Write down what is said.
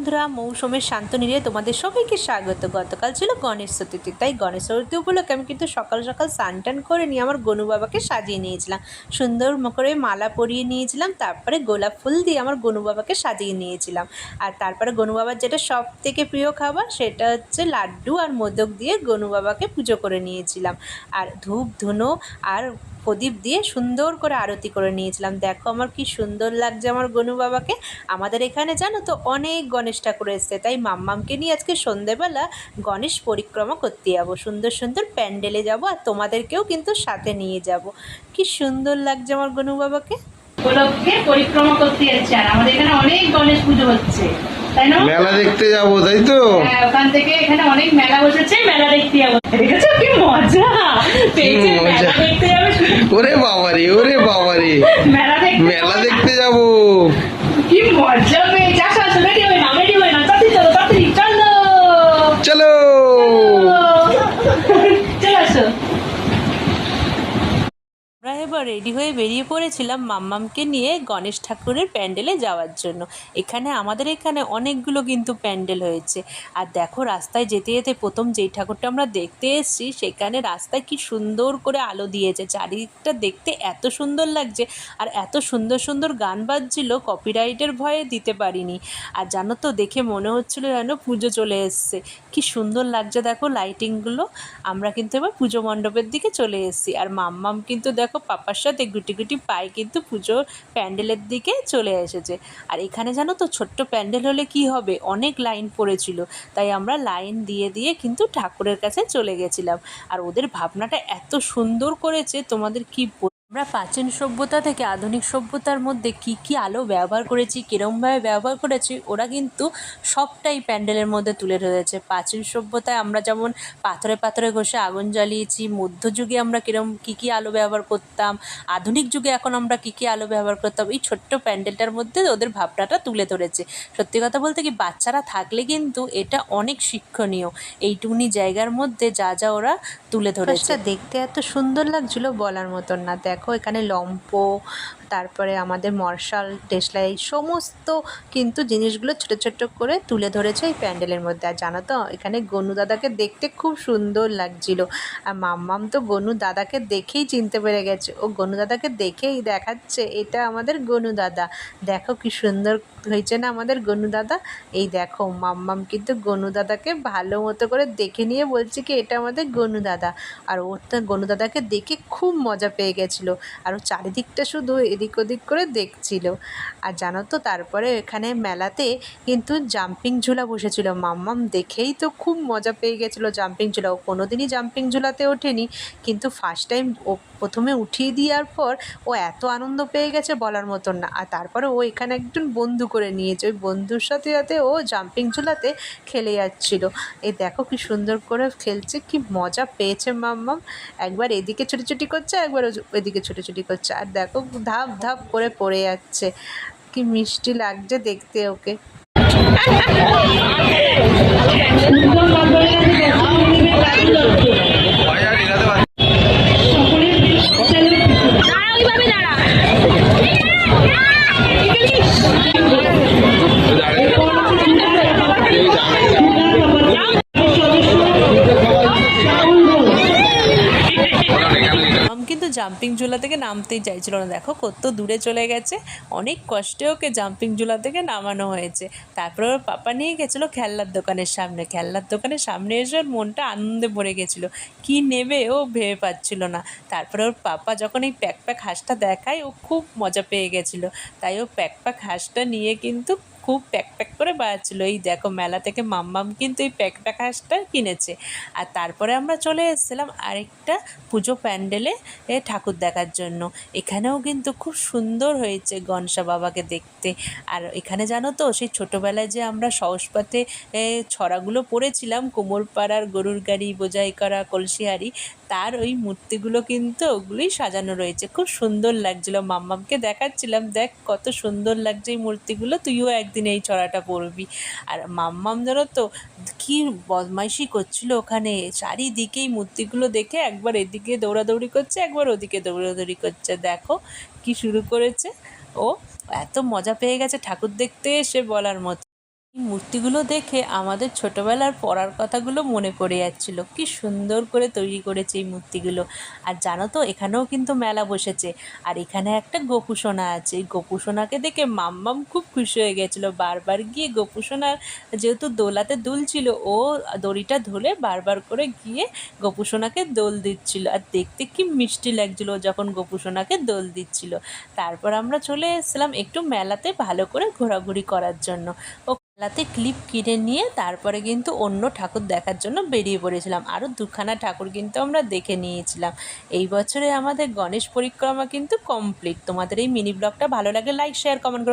বন্ধুরা, মৌসুমের শান্তনীরে তোমাদের সবাইকে স্বাগত। গতকাল ছিল গণেশ চতুর্থী, তাই গণেশ চতুর্থী উপলক্ষে আমি কিন্তু সকাল সকাল স্নান টান করে নিয়ে আমার গনু বাবাকে সাজিয়ে নিয়েছিলাম। সুন্দর করে মালা পরিয়ে নিয়েছিলাম, তারপরে গোলাপ ফুল দিয়ে আমার গনু বাবাকে সাজিয়ে নিয়েছিলাম। আর তারপরে গনু বাবার যেটা সব থেকে প্রিয় খাবার, সেটা হচ্ছে লাড্ডু আর মোদক দিয়ে গনু বাবাকে পুজো করে নিয়েছিলাম। আর ধূপ, ধুনো আর প্রদীপ দিয়ে সুন্দর করে আরতি করে নিয়েছিলাম। দেখো আমার কি সুন্দর লাগছে আমার গনু বাবাকে। আমাদের এখানে জানো তো অনেক গণেশ ঠাকুর এসছে। তাই মাম্মামকে নিয়ে আজকে সন্ধেবেলা গণেশ পরিক্রমা করতে যাব। সুন্দর সুন্দর প্যান্ডেলে যাব আর তোমাদেরকেও কিন্তু সাথে নিয়ে যাব। কি সুন্দর লাগছে আমার গনু বাবাকে। উপলক্ষে পরিক্রমা করতে যাচ্ছে আর আমাদের এখানে অনেক গণেশ পুজো হচ্ছে তাই না? মেলা দেখতে যাব তাই তো? হ্যাঁ, ওখান থেকে এখানে অনেক মেলা বসেছে মেলা দেখতে যাব। দেখেছ কি মজা? পেয়েছে। মেলা দেখতে যাবে ওরে বাবারে ওরে বাবারে। মেলা দেখতে মেলা দেখতে যাব। কি মজা পেয়েছে। আসো আসো রেডি হয়ে নাও রেডি হয়ে নাও তাড়াতাড়ি চলো তাড়াতাড়ি চলো চলো চলো আসো এবার রেডি হয়ে বেরিয়ে পড়েছিলাম মাম্মামকে নিয়ে গণেশ ঠাকুরের প্যান্ডেলে যাওয়ার জন্য। এখানে আমাদের এখানে অনেকগুলো কিন্তু প্যান্ডেল হয়েছে। আর দেখো, রাস্তায় যেতে যেতে প্রথম যেই ঠাকুরটা আমরা দেখতে এসেছি, সেখানে রাস্তায় কি সুন্দর করে আলো দিয়েছে। চারিদিকটা দেখতে এত সুন্দর লাগছে আর এত সুন্দর সুন্দর গান বাজছিল কপিরাইটের ভয়ে দিতে পারিনি। আর জানো তো, দেখে মনে হচ্ছিল যেন পুজো চলে এসছে। কি সুন্দর লাগছে দেখো লাইটিংগুলো আমরা কিন্তু এবার পুজো মণ্ডপের দিকে চলে এসেছি। আর মাম্মাম কিন্তু দেখো, পাপার সাথে গুটি গুটি পাই কিন্তু পুজোর প্যান্ডেলের দিকে চলে এসেছে। আর এখানে জানো তো ছোট্ট প্যান্ডেল হলে কি হবে? অনেক লাইন পড়েছিল। তাই আমরা লাইন দিয়ে দিয়ে কিন্তু ঠাকুরের কাছে চলে গেছিলাম। আর ওদের ভাবনাটা এত সুন্দর করেছে, তোমাদের কি আমরা প্রাচীন সভ্যতা থেকে আধুনিক সভ্যতার মধ্যে কি কি আলো ব্যবহার করেছি কীরমভাবে ব্যবহার করেছি, ওরা কিন্তু সবটাই প্যান্ডেলের মধ্যে তুলে ধরেছে। প্রাচীন সভ্যতায় আমরা যেমন পাথরে পাথরে ঘষে আগুন জ্বালিয়েছি, মধ্যযুগে আমরা কীরম কী কী আলো ব্যবহার করতাম, আধুনিক যুগে এখন আমরা কী কী আলো ব্যবহার করতাম, এই ছোট্ট প্যান্ডেলটার মধ্যে ওদের ভাবনাটা তুলে ধরেছে। সত্যি কথা বলতে কি বাচ্চারা থাকলে কিন্তু এটা অনেক শিক্ষণীয়। এইটুকুনি জায়গার মধ্যে যা যা ওরা তুলে ধরেছে। দেখতে এত সুন্দর লাগছিল বলার মতন না। দেখো এখানে লম্প তারপরে আমাদের মর্শাল দেশলাই সমস্ত কিন্তু জিনিসগুলো ছোট ছোট করে তুলে ধরেছে এই প্যান্ডেলের মধ্যে। আর জানো তো, এখানে গনু দাদাকে দেখতে খুব সুন্দর লাগছিল। আর মাম্মাম তো গনু দাদাকে দেখেই চিনতে পেরে গেছে। ও গনু দাদাকে দেখেই দেখাচ্ছে, এটা আমাদের গনু দাদা। দেখো কি সুন্দর হয়েছে না আমাদের গনু দাদা? এই দেখো, মাম্মাম কিন্তু গনু দাদাকে ভালো মতো করে দেখে নিয়ে বলছে কি, এটা আমাদের গনু দাদা। আর ওর তো গনু দাদাকে দেখে খুব মজা পেয়ে গেছিল। আর ও চারিদিকটা শুধু এদিক ওদিক করে দেখছিল। আর জানো তো, তারপরে এখানে মেলাতে কিন্তু জাম্পিং ঝুলা বসেছিল। মাম্মাম দেখেই তো খুব মজা পেয়ে গেছিল জাম্পিং ঝুলা। ও কোনো দিনই জাম্পিং ঝুলাতে ওঠেনি। কিন্তু ফার্স্ট টাইম ও প্রথমে উঠিয়ে দেওয়ার পর ও এত আনন্দ পেয়ে গেছে বলার মতন না। আর তারপরে ও এখানে একজন বন্ধু করে নিয়েছে। ওই বন্ধুর সাথে সাথে ও জাম্পিং ঝুলাতে খেলে যাচ্ছিল। এই দেখো কি সুন্দর করে খেলছে, কি মজা পেয়েছে মাম্মাম। একবার এদিকে ছুটি করছে, একবার ও- ওইদিকে ছুটি করছে। আর দেখো ধাপ ধাপ করে পড়ে যাচ্ছে কি মিষ্টি লাগছে দেখতে ওকে জাম্পিং ঝুলা থেকে নামতেই চাইছিল না। দেখো কত দূরে চলে গেছে। অনেক কষ্টে ওকে জাম্পিং ঝুলা থেকে নামানো হয়েছে। তারপরে ওর পাপা নিয়ে গেছিল খেলনার দোকানের সামনে। খেলনার দোকানের সামনে এসে ওর মনটা আনন্দে ভরে গেছিল। কি নেবে ও ভেবে পাচ্ছিল না। তারপরে ওর পাপা যখন এই প্যাক প্যাক হাঁসটা দেখায়, ও খুব মজা পেয়ে গেছিল। তাই ও প্যাক প্যাক হাঁসটা নিয়ে কিন্তু খুব প্যাক প্যাক করে বাজাচ্ছিলো এই দেখো মেলা থেকে মাম্মাম কিন্তু এই প্যাক প্যাক হাঁসটা কিনেছে। আর তারপরে আমরা চলে এসেছিলাম আরেকটা পুজো প্যান্ডেলে ঠাকুর দেখার জন্য। এখানেও কিন্তু খুব সুন্দর হয়েছে গনসা বাবাকে দেখতে। আর এখানে জানো তো সেই ছোটোবেলায় যে আমরা সহজপাতে এ, ছড়াগুলো পড়েছিলাম কোমরপাড়ার গরুর গাড়ি বোঝাই করা কলসিহারি তার ওই মূর্তিগুলো কিন্তু ওগুলোই সাজানো রয়েছে। খুব সুন্দর লাগছিল। মাম্মামকে দেখাচ্ছিলাম দেখ কত সুন্দর লাগছে এই মূর্তিগুলো তুইও একদিন এই চড়াটা পরবি। আর মাম্মাম জানো তো, কি বদমাইশি করছিল ওখানে। চারিদিকেই মূর্তিগুলো দেখে একবার এদিকে দৌড়াদৌড়ি করছে, একবার ওদিকে দৌড়াদৌড়ি করছে। দেখো কি শুরু করেছে। ও এত মজা পেয়ে গেছে ঠাকুর দেখতে এসে বলার মতো। মূর্তিগুলো দেখে আমাদের ছোটবেলার পড়ার কথাগুলো মনে পড়ে যাচ্ছিল। কি সুন্দর করে তৈরি করেছে এই মূর্তিগুলো। আর জানো তো, এখানেও কিন্তু মেলা বসেছে। আর এখানে একটা গোপুসোনা আছে। এই গোপুসোনাকে দেখে মাম্মাম খুব খুশি হয়ে গেছিল। বারবার গিয়ে গোপুসোনার যেহেতু দোলাতে দুলছিল ও দড়িটা ধরে বারবার করে গিয়ে গোপুসোনাকে দোল দিচ্ছিল। আর দেখতে কি মিষ্টি লাগছিল যখন গোপুসোনাকে দোল দিচ্ছিল। তারপর আমরা চলে এসেছিলাম একটু মেলাতে ভালো করে ঘোরাঘুরি করার জন্য। ও মেলাতে ক্লিপ কিনে নিয়ে তারপরে কিন্তু অন্য ঠাকুর দেখার জন্য বেরিয়ে পড়েছিলাম। আরও দুখানা ঠাকুর কিন্তু আমরা দেখে নিয়েছিলাম। এই বছরে আমাদের গণেশ পরিক্রমা কিন্তু কমপ্লিট তোমাদের এই মিনি ব্লগটা ভালো লাগে লাইক শেয়ার কমেন্ট